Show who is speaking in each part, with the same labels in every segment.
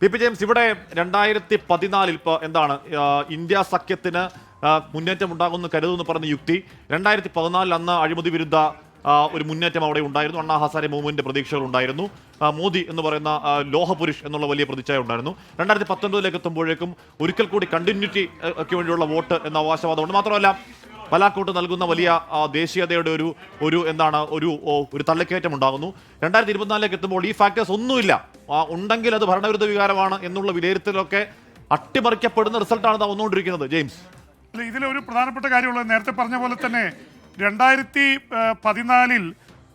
Speaker 1: P P James ഇവിടെ രണ്ടായിരത്തി പതിനാലിൽ ഇപ്പോൾ എന്താണ് ഇന്ത്യ സഖ്യത്തിന് മുന്നേറ്റം ഉണ്ടാകുമെന്ന് കരുതുമെന്ന് പറഞ്ഞ യുക്തി രണ്ടായിരത്തി പതിനാലിൽ അന്ന് അഴിമതി വിരുദ്ധ ഒരു മുന്നേറ്റം അവിടെ ഉണ്ടായിരുന്നു. അണ്ണാ ഹസാരെ മൂവ്മെന്റ് പ്രതീക്ഷകൾ ഉണ്ടായിരുന്നു. മോദി എന്ന് പറയുന്ന ലോഹപുരുഷ് എന്നുള്ള വലിയ പ്രതിച്ഛായ ഉണ്ടായിരുന്നു. രണ്ടായിരത്തി പത്തൊൻപതിലേക്ക് എത്തുമ്പോഴേക്കും ഒരിക്കൽ കൂടി കണ്ടിന്യൂറ്റി ഒക്കെ വേണ്ടിയുള്ള വോട്ട് എന്ന അവകാശവാദമുണ്ട്. മാത്രമല്ല പലാക്കോട്ട് നൽകുന്ന വലിയ ദേശീയതയുടെ ഒരു ഒരു എന്താണ് ഒരു ഒരു തള്ളിക്കയറ്റം ഉണ്ടാകുന്നു. രണ്ടായിരത്തി ഇരുപത്തിനാലിലേക്ക് എത്തുമ്പോൾ ഈ ഫാക്ടേഴ്സ് ഒന്നുമില്ല. ഉണ്ടെങ്കിൽ അത് ഭരണവിരുദ്ധ വികാരമാണ് എന്നുള്ള വിലയിരുത്തലൊക്കെ അട്ടിമറിക്കപ്പെടുന്ന റിസൾട്ടാണ് വന്നുകൊണ്ടിരിക്കുന്നത്. ജെയിംസ്.
Speaker 2: അല്ല ഇതിലൊരു പ്രധാനപ്പെട്ട കാര്യമുള്ളത് നേരത്തെ പറഞ്ഞ പോലെ തന്നെ രണ്ടായിരത്തി പതിനാലിൽ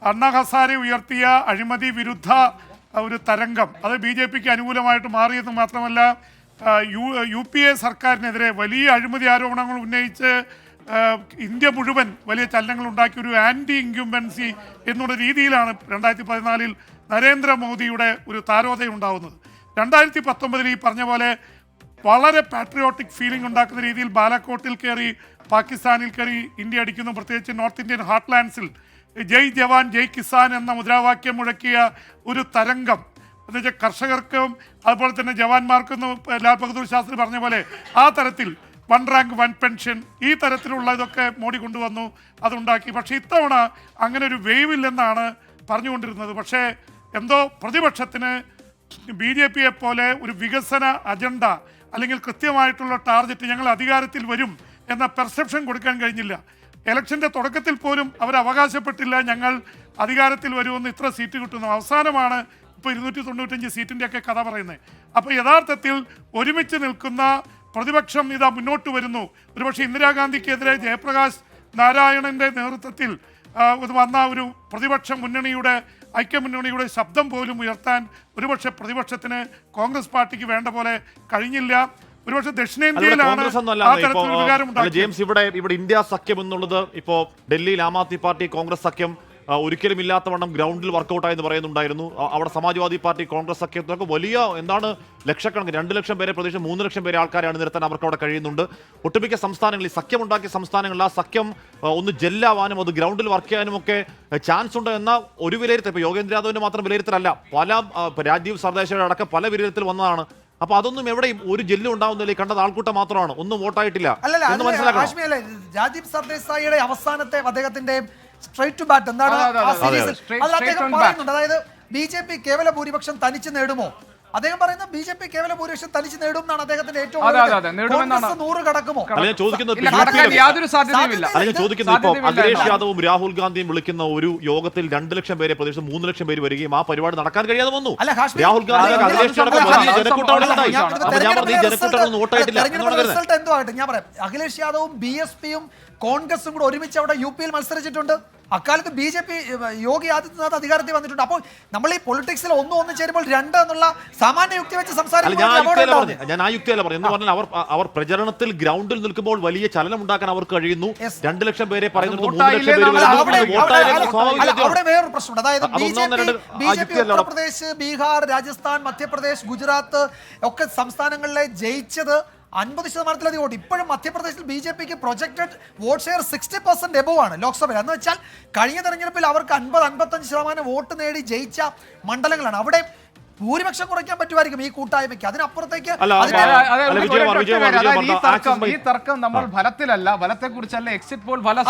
Speaker 2: അണ്ണ ഹസാരെ ഉയർത്തിയ അഴിമതി വിരുദ്ധ ഒരു തരംഗം അത് ബി ജെ പിക്ക് അനുകൂലമായിട്ട് മാറിയെന്ന് മാത്രമല്ല യു യു പി എ സർക്കാരിനെതിരെ വലിയ അഴിമതി ആരോപണങ്ങൾ ഉന്നയിച്ച് ഇന്ത്യ മുഴുവൻ വലിയ ചലനങ്ങൾ ഉണ്ടാക്കിയ ഒരു ആന്റി ഇൻക്യുംബൻസി എന്നുള്ള രീതിയിലാണ് രണ്ടായിരത്തി പതിനാലിൽ നരേന്ദ്രമോദിയുടെ ഒരു താരോദയം ഉണ്ടാവുന്നത് രണ്ടായിരത്തി പത്തൊമ്പതിൽ ഈ പറഞ്ഞ പോലെ വളരെ പാട്രിയോട്ടിക് ഫീലിംഗ് ഉണ്ടാക്കുന്ന രീതിയിൽ ബാലാക്കോട്ടിൽ കയറി പാകിസ്ഥാനിൽ കയറി ഇന്ത്യ അടിക്കുന്നു. പ്രത്യേകിച്ച് നോർത്ത് ഇന്ത്യൻ ഹാർട്ട്ലാൻഡ്സിൽ ജയ് ജവാൻ ജയ് കിസാൻ എന്ന മുദ്രാവാക്യം മുഴക്കിയ ഒരു തരംഗം. എന്നുവെച്ചാൽ കർഷകർക്കും അതുപോലെ തന്നെ ജവാന്മാർക്കും ലാൽ ബഹദൂർ ശാസ്ത്രി പറഞ്ഞ പോലെ ആ തരത്തിൽ വൺ റാങ്ക് വൺ പെൻഷൻ ഈ തരത്തിലുള്ള ഇതൊക്കെ മോഡി കൊണ്ടുവന്നു അതുണ്ടാക്കി. പക്ഷേ ഇത്തവണ അങ്ങനെ ഒരു വേവ് ഇല്ലെന്നാണ് പറഞ്ഞുകൊണ്ടിരുന്നത്. പക്ഷേ എന്തോ പ്രതിപക്ഷത്തിന് ബി ജെ പിയെ പോലെ ഒരു വികസന അജണ്ട അല്ലെങ്കിൽ കൃത്യമായിട്ടുള്ള ടാർഗറ്റ് ഞങ്ങൾ അധികാരത്തിൽ വരും എന്ന പെർസെപ്ഷൻ കൊടുക്കാൻ കഴിഞ്ഞില്ല. ഇലക്ഷന്റെ തുടക്കത്തിൽ പോലും അവർ അവകാശപ്പെട്ടില്ല ഞങ്ങൾ അധികാരത്തിൽ വരുമെന്ന് ഇത്ര സീറ്റ് കിട്ടുന്നു. അവസാനമാണ് ഇപ്പോൾ ഇരുന്നൂറ്റി തൊണ്ണൂറ്റഞ്ച് സീറ്റിന്റെയൊക്കെ കഥ പറയുന്നത്. അപ്പോൾ യഥാർത്ഥത്തിൽ ഒരുമിച്ച് നിൽക്കുന്ന പ്രതിപക്ഷം ഇതാ മുന്നോട്ട് വരുന്നു. ഒരുപക്ഷെ ഇന്ദിരാഗാന്ധിക്കെതിരെ ജയപ്രകാശ് നാരായണന്റെ നേതൃത്വത്തിൽ വന്ന ഒരു പ്രതിപക്ഷ മുന്നണിയുടെ ഐക്യമുന്നണിയുടെ ശബ്ദം പോലും ഉയർത്താൻ ഒരുപക്ഷെ പ്രതിപക്ഷത്തിന് കോൺഗ്രസ് പാർട്ടിക്ക് വേണ്ട പോലെ കഴിഞ്ഞില്ല. ഒരുപക്ഷെ ദക്ഷിണേന്ത്യയിലാണ്
Speaker 1: ജെയിംസ് ഇവിടെ ഇവിടെ ഇന്ത്യ സഖ്യം എന്നുള്ളത് ഇപ്പോ ഡൽഹിയിൽ ആം ആദ്മി പാർട്ടി കോൺഗ്രസ് സഖ്യം ഒരിക്കലും ഇല്ലാത്തവണ്ണം ഗ്രൗണ്ടിൽ വർക്കൗട്ടായി എന്ന് പറയുന്നുണ്ടായിരുന്നു. അവിടെ സമാജ്വാദി പാർട്ടി കോൺഗ്രസ് സഖ്യത്തിനൊക്കെ വലിയ എന്താണ് ലക്ഷക്കണക്കിന് രണ്ട് ലക്ഷം പേരെ പ്രതീക്ഷ മൂന്ന് ലക്ഷം പേരെ ആൾക്കാരാണ് നിർത്താൻ അവർക്ക് അവിടെ കഴിയുന്നുണ്ട്. ഒട്ടുമിക്ക സംസ്ഥാനങ്ങളിൽ സഖ്യമുണ്ടാക്കിയ സംസ്ഥാനങ്ങളിൽ ആ സഖ്യം ഒന്ന് ജെല്ലാവാനും അത് ഗ്രൗണ്ടിൽ വർക്ക് ചെയ്യാനും ഒക്കെ ചാൻസ് ഉണ്ട് എന്ന ഒരു വിലയിരുത്തൽ. ഇപ്പൊ യോഗേന്ദ്ര യാദവിന്റെ മാത്രം വിലയിരുത്തലല്ല പല രാജീവ് സർദേശയുടെ അടക്കം പല വിലയിരുത്തൽ വന്നതാണ്. അപ്പൊ അതൊന്നും എവിടെയും ഒരു ജെല്ലും ഉണ്ടാവുന്നില്ല. കണ്ടത് ആൾക്കൂട്ടം മാത്രമാണ്. ഒന്നും വോട്ടായിട്ടില്ല
Speaker 3: രാജീവ് സർദേശായിയുടെ അവസാനത്തെ അദ്ദേഹത്തിന്റെ സ്ട്രൈറ്റ് ടു ബാറ്റ് എന്താണ് ആ. സീരീസിൽ അതിൽ അദ്ദേഹം. പറയുന്നുണ്ട് അതായത് ബി ജെ പി കേവല ഭൂരിപക്ഷം തനിച്ച് നേടുമോ അദ്ദേഹം പറയുന്നത് ബി ജെ പി കേവല ഭൂരിപക്ഷം തനിച്ച് നേടും എന്നാണ് അദ്ദേഹത്തിന്റെ ഏറ്റവും
Speaker 4: അതെ, അതെ, അതെ, നേടുമെന്നാണ്.
Speaker 3: കോൺഗ്രസ് നൂറ് കടക്കുമോ?
Speaker 1: അല്ല ഞാൻ ചോദിക്കുന്നത്
Speaker 4: ഇല്ല, യാതൊരു സാധ്യതയുമില്ല
Speaker 1: അല്ല ഞാൻ ചോദിക്കുന്നത് ഇപ്പൊ
Speaker 4: സാധ്യതയില്ല.
Speaker 1: അഖിലേഷ്
Speaker 4: എന്നാണ്.
Speaker 1: യാദവും രാഹുൽ ഗാന്ധിയും വിളിക്കുന്ന ഒരു യോഗത്തിൽ രണ്ട് ലക്ഷം പേരെ പ്രതീക്ഷിച്ച് മൂന്ന് ലക്ഷം പേര് വരികയും ആ പരിപാടി നടക്കാൻ കഴിയാതെ വന്നു.
Speaker 3: അല്ല,
Speaker 1: രാഹുൽ ഗാന്ധി അഖിലേഷ് വലിയ ജനക്കൂട്ടം അവിടെ ഉണ്ടായി.
Speaker 4: ഞാൻ
Speaker 1: അപ്പൊ ഞാൻ പറഞ്ഞു ഈ ജനക്കൂട്ടം വോട്ടായിട്ടില്ല എന്നാണ് കരുതുന്നത്
Speaker 3: റിസൾട്ട് എന്തോ ആകട്ടെ ഞാൻ പറയാം. അഖിലേഷ് യാദവും ബി എസ് പിയും കോൺഗ്രസും കൂടെ ഒരുമിച്ച് അവിടെ യു പിയിൽ മത്സരിച്ചിട്ടുണ്ട്. അക്കാലത്ത് B J P Yogi Adityanath അധികാരത്തിൽ വന്നിട്ടുണ്ട്. അപ്പോൾ നമ്മൾ ഈ പൊളിറ്റിക്സിൽ ഒന്നും ഒന്ന് ചേരുമ്പോൾ രണ്ട് എന്നുള്ള സാമാന്യ യുക്തി വെച്ച്
Speaker 1: അല്ല ഞാൻ ആ യുക്തിയല്ല പറഞ്ഞു ഞാൻ ആ യുക്തിയല്ല പറഞ്ഞു എന്ന് പറഞ്ഞാൽ അവർ അവർ പ്രചരണത്തിൽ ഗ്രൗണ്ടിൽ നിൽക്കുമ്പോൾ വലിയ ചലനം ഉണ്ടാക്കാൻ അവർക്ക് കഴിയുന്നു. രണ്ട് ലക്ഷം പേരെ പറയുന്നത്
Speaker 3: അവിടെ വേറൊരു പ്രശ്നമുണ്ട്. അതായത്
Speaker 1: അത്
Speaker 3: B J P B J P Uttar Pradesh Bihar Rajasthan Madhya Pradesh Gujarat ഒക്കെ സംസ്ഥാനങ്ങളിലെ ജയിച്ചത് അൻപത് ശതമാനത്തിലധികം വോട്ട്. ഇപ്പോഴും മധ്യപ്രദേശിൽ ബി ജെ പിക്ക് projected vote share sixty percent above ആണ് ലോക്സഭയിൽ. എന്ന് വെച്ചാൽ കഴിഞ്ഞ തെരഞ്ഞെടുപ്പിൽ അവർക്ക് അൻപത് അൻപത്തഞ്ച് ശതമാനം വോട്ട് നേടി ജയിച്ച മണ്ഡലങ്ങളാണ്. അവിടെ ഭൂരിപക്ഷം കുറയ്ക്കാൻ പറ്റുമായിരിക്കും ഈ കൂട്ടായ്മയ്ക്ക്. അതിനപ്പുറത്തേക്ക്
Speaker 4: ഈ തർക്കം ഈ തർക്കം നമ്മൾ ഫലത്തിലല്ല. ഫലത്തെ കുറിച്ചല്ല എക്സിറ്റ് പോൾ ഫലം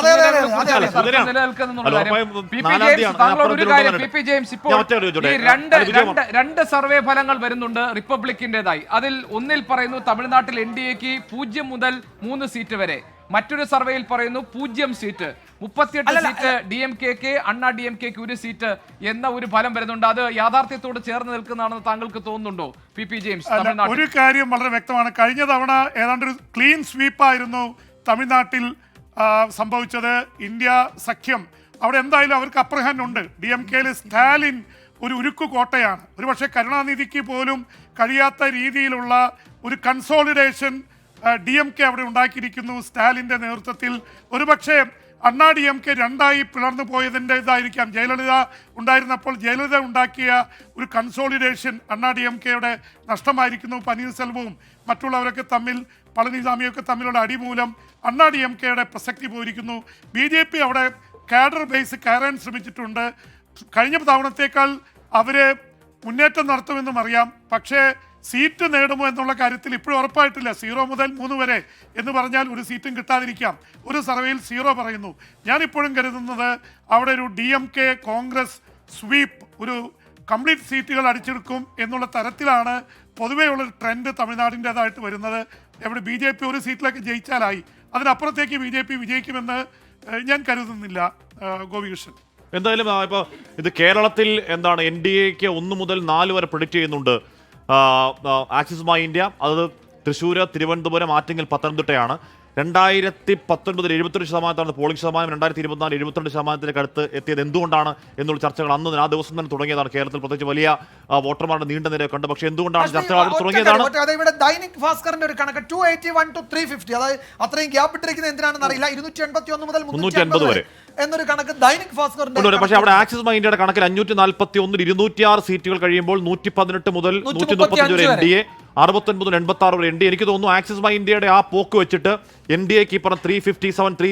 Speaker 4: രണ്ട് സർവേ ഫലങ്ങൾ വരുന്നുണ്ട് റിപ്പബ്ലിക്കിന്റേതായി. അതിൽ ഒന്നിൽ പറയുന്നു തമിഴ്നാട്ടിൽ എൻ ഡി എക്ക് പൂജ്യം മുതൽ മൂന്ന് സീറ്റ് വരെ. മറ്റൊരു സർവേയിൽ പറയുന്നു പൂജ്യം സീറ്റ് മുപ്പത്തിയെട്ട് സീറ്റ് ഡി എം കെക്ക് അണ്ണാ ഡി എം കെക്ക് ഒരു സീറ്റ് എന്ന ഒരു ഫലം വരുന്നുണ്ട്. അത് യാഥാർത്ഥ്യത്തോട് ചേർന്ന് നിൽക്കുന്നതാണെന്ന് താങ്കൾക്ക് തോന്നുന്നുണ്ടോ? പി പി ജെയിംസ്
Speaker 2: ഒരു കാര്യം വളരെ വ്യക്തമാണ്. കഴിഞ്ഞ തവണ ഏതാണ്ട് ഒരു ക്ലീൻ സ്വീപ്പായിരുന്നു തമിഴ്നാട്ടിൽ സംഭവിച്ചത്. ഇന്ത്യ സഖ്യം. അവിടെ എന്തായാലും അവർക്ക് അപ്രഹാൻ ഉണ്ട്. ഡി എം കെയിൽ സ്റ്റാലിൻ ഒരു ഉരുക്കു കോട്ടയാണ്. ഒരുപക്ഷെ കരുണാനിധിക്ക് പോലും കഴിയാത്ത രീതിയിലുള്ള ഒരു കൺസോളിഡേഷൻ ഡി എം കെ അവിടെ ഉണ്ടാക്കിയിരിക്കുന്നു സ്റ്റാലിന്റെ നേതൃത്വത്തിൽ. ഒരുപക്ഷെ അണ്ണാ ഡി എം കെ രണ്ടായി പിളർന്നു പോയതിന്റെ ഇതായിരിക്കാം. ജയലളിത ഉണ്ടായിരുന്നപ്പോൾ ജയലളിത ഉണ്ടാക്കിയ ഒരു കൺസോളിഡേഷൻ അണ്ണാ ഡി എം കെയുടെ നഷ്ടമായിരിക്കുന്നു. പനീർസെൽവവും മറ്റുള്ളവരൊക്കെ തമ്മിൽ പളനിസ്വാമിയൊക്കെ തമ്മിലുള്ള അടിമൂലം അണ്ണാ ഡി എം കെയുടെ പ്രസക്തി പോയിരിക്കുന്നു. ബി ജെ പി അവിടെ കാഡർ ബേസ് കയറാൻ ശ്രമിച്ചിട്ടുണ്ട്. കഴിഞ്ഞ തവണത്തേക്കാൾ അവർ മുന്നേറ്റം നടത്തുമെന്നും അറിയാം. പക്ഷേ സീറ്റ് നേടുമോ എന്നുള്ള കാര്യത്തിൽ ഇപ്പോഴും ഉറപ്പായിട്ടില്ല. സീറോ മുതൽ മൂന്ന് വരെ എന്ന് പറഞ്ഞാൽ ഒരു സീറ്റും കിട്ടാതിരിക്കാം. ഒരു സർവേയിൽ സീറോ പറയുന്നു. ഞാൻ ഇപ്പോഴും കരുതുന്നത് അവിടെ ഒരു D M K Congress sweep ഒരു കംപ്ലീറ്റ് സീറ്റുകൾ അടിച്ചെടുക്കും എന്നുള്ള തരത്തിലാണ് പൊതുവെയുള്ള ട്രെൻഡ് തമിഴ്നാടിന്റെതായിട്ട് വരുന്നത്. എവിടെ ബി ജെ പി ഒരു സീറ്റിലൊക്കെ ജയിച്ചാലായി. അതിനപ്പുറത്തേക്ക് ബി ജെ പി വിജയിക്കുമെന്ന് ഞാൻ കരുതുന്നില്ല ഗോപികൃഷ്ണൻ.
Speaker 1: എന്തായാലും ഇപ്പോൾ ഇപ്പൊ ഇത് കേരളത്തിൽ എന്താണ് എൻ ഡി എക്ക് ഒന്ന് മുതൽ നാല് വരെ പ്രൊഡിക്റ്റ് ചെയ്യുന്നുണ്ട്. Axis My India. അത് തൃശ്ശൂർ തിരുവനന്തപുരം ആറ്റിങ്ങൽ പത്തനംതിട്ടയാണ്. രണ്ടായിരത്തി പത്തൊൻപതിൽ എഴുപത്തൊരു ശതമാനത്താണ് പോളിംഗ് ശതമാനം. രണ്ടായിരത്തി ഇരുപത്തിനാല് എഴുപത്തിരണ്ട് ശതമാനത്തിലേക്ക് അടുത്ത് എത്തിയത് എന്തുകൊണ്ടാണ് എന്നുള്ള ചർച്ചകൾ അന്ന് ആ ദിവസം തന്നെ തുടങ്ങിയതാണ് കേരളത്തിൽ പ്രത്യേകിച്ച് വലിയ വോട്ടർമാരുടെ നീണ്ട നിര കണ്ട്. പക്ഷേ എന്തുകൊണ്ടാണ് ചർച്ചകൾ തുടങ്ങിയതാണ്?
Speaker 3: ഇവിടെ ദൈനിക് ഭാസ്കറിന്റെ ഒരു കണക്ക് two eighty one two three fifty അതായത് അത്രയും ഗ്യാപ്പ് ഇട്ടിരിക്കുന്നത് എന്തിനാണെന്ന് അറിയില്ല. ഇരുന്നൂറ്റി എൺപത്തി ഒന്ന് മുതൽ മുന്നൂറ്റി എൺപത് വരെ. എന്നൊരു കണക്ക് ദൈനിക് ഭാസ്കറിന്റെ
Speaker 1: പക്ഷേ അവിടെ ആക്സിസ് മൈൻഡിയുടെ കണക്കിൽ അഞ്ഞൂറ്റി നാൽപ്പത്തി ഒന്നിൽ ഇരുന്നൂറ്റി ആറ് സീറ്റുകൾ കഴിയുമ്പോൾ നൂറ്റി പതിനെട്ട് മുതൽ നൂറ്റി മുപ്പത്തി അഞ്ച് വരെ. എൻ ഡി എ അറുപത്തൊൻപത് മുതൽ എൺപത്തി ആറ് വരെ എൻ ഡി എനിക്ക് തോന്നുന്നു ആക്സിസ് മൈ ഇന്ത്യയുടെ ആ പോക്ക് വെച്ചിട്ട് എൻ ഡി എക്ക് ഇപ്പം ത്രീ ഫിഫ്റ്റി സെവൻ ത്രീ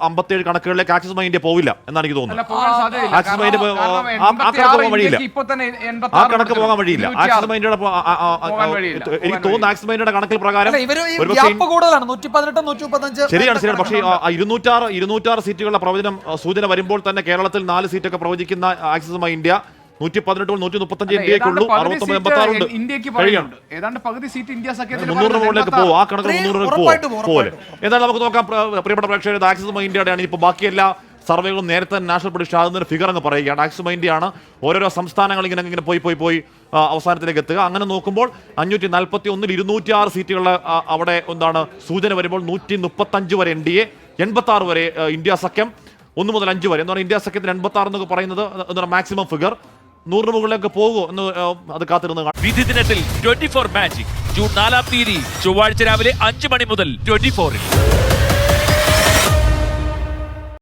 Speaker 1: അമ്പത്തേഴ് കണക്കുകളിലേക്ക് ആക്സിസ് മൈ ഇന്ത്യ പോവില്ല എന്നാണ് എനിക്ക് തോന്നുന്നത്. ആക്സിസ് ആ- കണക്ക് പോകാൻ വഴിയില്ല. ആ
Speaker 4: 86
Speaker 1: കണക്ക് പോകാൻ വഴിയില്ല. ആക്സിസ്
Speaker 4: പോകാൻ വഴിയില്ല.
Speaker 1: എനിക്ക് തോന്നുന്നു ആക്സിസ് മൈൻഡിയുടെ കണക്കിൽ പ്രകാരം ശരിയാണ് ശരിയാണ്. പക്ഷേ ഇരുന്നൂറ്റാറ് ഇരുന്നൂറ്റാറ് സീറ്റുകളുടെ പ്രവചനം സൂചന വരുമ്പോൾ തന്നെ കേരളത്തിൽ നാല് സീറ്റൊക്കെ പ്രവചിക്കുന്ന ആക്സിസ് മൈ ഇന്ത്യ നൂറ്റി പതിനെട്ട് നൂറ്റി മുപ്പത്തഞ്ച്
Speaker 4: ഇന്ത്യയ്ക്ക്
Speaker 1: ഉള്ളൂ
Speaker 4: പകുതി
Speaker 1: അറുപത്തൊമ്പത്
Speaker 4: സീറ്റ്
Speaker 1: എൺപത്തി ആറുണ്ട്
Speaker 4: ഇന്ത്യയ്ക്ക്
Speaker 1: കഴിയണം
Speaker 4: ഏതാണ്ട് പകുതി സീറ്റ് ഇന്ത്യ സഖ്യത്തിൽ
Speaker 1: മുന്നൂറിന് മുകളിലേക്ക് പോകും ആ കണക്ക് മുന്നൂറിന് പോകും പോലെ. എന്നാൽ നമുക്ക് നോക്കാം പ്രിയപ്പെട്ട പ്രേക്ഷകർ ആക്സിസ് മൈ ഇന്ത്യയുടെയാണ്. ഇപ്പോൾ ബാക്കി എല്ലാ സർവേകളും നേരത്തെ നാഷണൽ പ്രൊഡിക്ഷൻ ആകുന്നൊരു ഫിഗർ എന്ന് പറയുകയാണ്. ആക്സിസ് മൈൻഡിയാണ് ഇന്ത്യയാണ് ഓരോരോ സംസ്ഥാനങ്ങൾ ഇങ്ങനെ ഇങ്ങനെ പോയി പോയി പോയി അവസാനത്തിലേക്ക് എത്തുക. അങ്ങനെ നോക്കുമ്പോൾ അഞ്ഞൂറ്റി നാൽപ്പത്തി ഒന്നിൽ ഇരുന്നൂറ്റി ആറ് സീറ്റുകളുടെ അവിടെ എന്താണ് സൂചന വരുമ്പോൾ നൂറ്റി മുപ്പത്തഞ്ച് വരെ എൻ ഡി എ എൺപത്തി ആറ് വരെ ഇന്ത്യ സഖ്യം ഒന്ന് മുതൽ അഞ്ച് വരെ. എന്ന് പറഞ്ഞാൽ ഇന്ത്യ സഖ്യത്തിന് എൺപത്തി ആറ് എന്നൊക്കെ പറയുന്നത് എന്താണ് മാക്സിമം ഫിഗർ നൂറിന് മുകളിലേക്ക് പോകുമോ എന്ന് അത് കാത്തിരുന്ന്
Speaker 5: വിധി ദിനത്തിൽ ട്വന്റി ഫോർ മാജിക് ജൂൺ നാലാം തീയതി ചൊവ്വാഴ്ച രാവിലെ അഞ്ച് മണി മുതൽ ട്വന്റി ഫോറിൽ